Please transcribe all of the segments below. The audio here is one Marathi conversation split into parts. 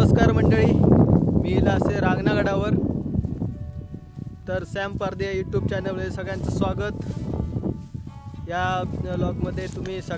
नमस्कार मंडळी. मी असे रांगणागडावर. तर सॅम पारदे या यूट्यूब चॅनलमध्ये सगळ्यांचं स्वागत. या ब्लॉगमध्ये तुम्ही सग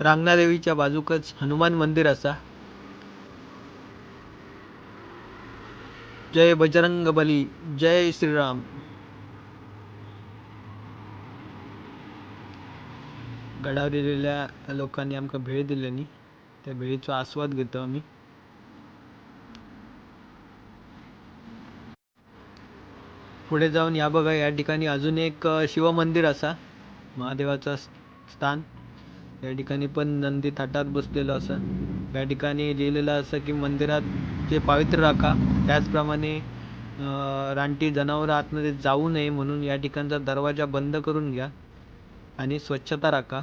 रांगणादेवीच्या बाजूकच हनुमान मंदिर असा. जय बजरंग बली जय श्रीराम. गडावर दिलेल्या लोकांनी आमकां भेळ न्ही त्या भेळीचा आस्वाद घेतो आम्ही. पुढे जाऊन या बघा या ठिकाणी अजून एक शिवमंदिर असा महादेवाचं स्थान. या ठिकाणी पण नंदी थाटात बसलेलं असं. या ठिकाणी लिहिलेलं असं की मंदिरात ते पवित्र राखा त्याचप्रमाणे रानटी जनावरं आतमध्ये जाऊ नये म्हणून या ठिकाणचा दरवाजा बंद करून घ्या आणि स्वच्छता राखा.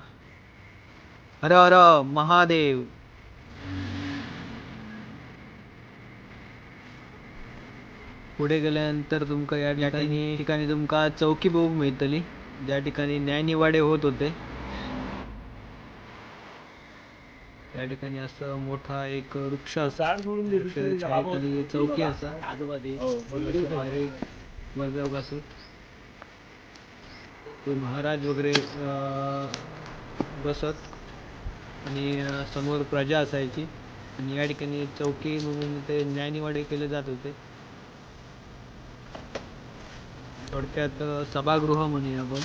हर हर महादेव. पुढे गेल्यानंतर तुमका या ठिकाणी ठिकाणी तुमका चौकी बघूक मिळतली. ज्या ठिकाणी न्यायनिवाडे होत होते. त्या ठिकाणी असं मोठा एक वृक्ष असा छायेखाली चौकी असा. तो महाराज वगैरे अं, बसत. आणि समोर प्रजा असायची. आणि या ठिकाणी चौकी म्हणून ते न्यायनिवाडे केले जात होते. थोडक्यात सभागृह म्हणूया आपण.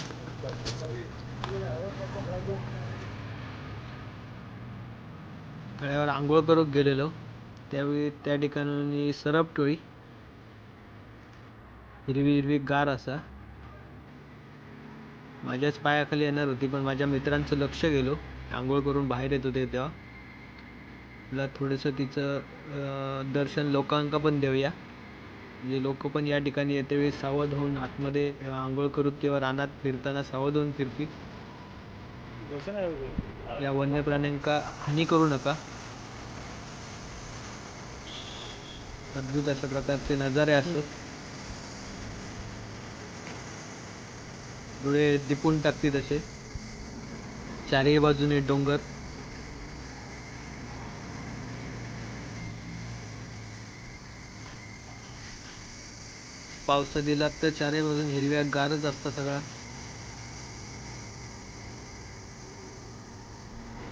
गळ्यावर आंघोळ करून गेलेलो. त्यावेळी त्या ठिकाणी सरप टोळी. हिरवी हिरवी गार असा. माझ्याच पायाखाली येणार होती पण माझ्या मित्रांचं लक्ष गेलो. आंघोळ करून बाहेर येत होते तेव्हा. मला थोडंसं तिचं दर्शन लोकांका पण देऊया. म्हणजे लोक पण या ठिकाणी येते वेळी सावध होऊन आतमध्ये आंघोळ करून किंवा रानात फिरताना सावध होऊन फिरतील. या वन्य प्राण्यांका हानी करू नका. अद्भुत अशा प्रकारचे नजारे असतात डोळे दिपून टाकतील असे. चारही बाजूने डोंगर. पावसा दिला तर चारही बाजून हिरव्या गारच असतात सगळा.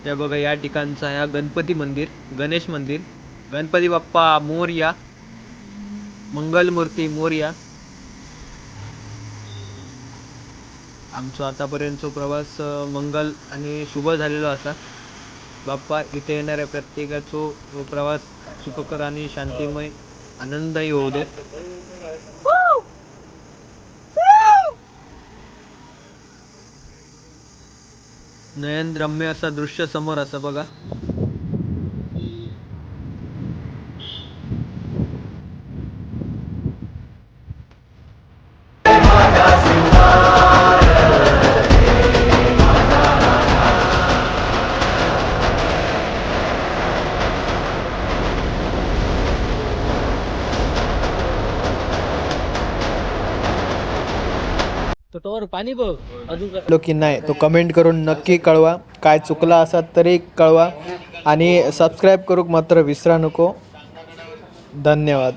त्या बघा या ठिकाणचा या गणपती मंदिर गणेश मंदिर. गणपती बाप्पा मोरया मंगलमूर्ती मोरया. आमचा आतापर्यंतचा प्रवास मंगल आणि शुभ झालेला असा बाप्पा इथे येणाऱ्या प्रत्येकाचो प्रवास सुखकर आणि शांतिमय आनंदही होऊ दे. नयन रम्य असा दृश्य समोर असं बघा. पाणी बघ. अजून लो की नाही तो कमेंट करून नक्की कळवा. काय चुकला असा तरी कळवा. आणि सबस्क्राईब करूक मात्र विसरा नको. धन्यवाद.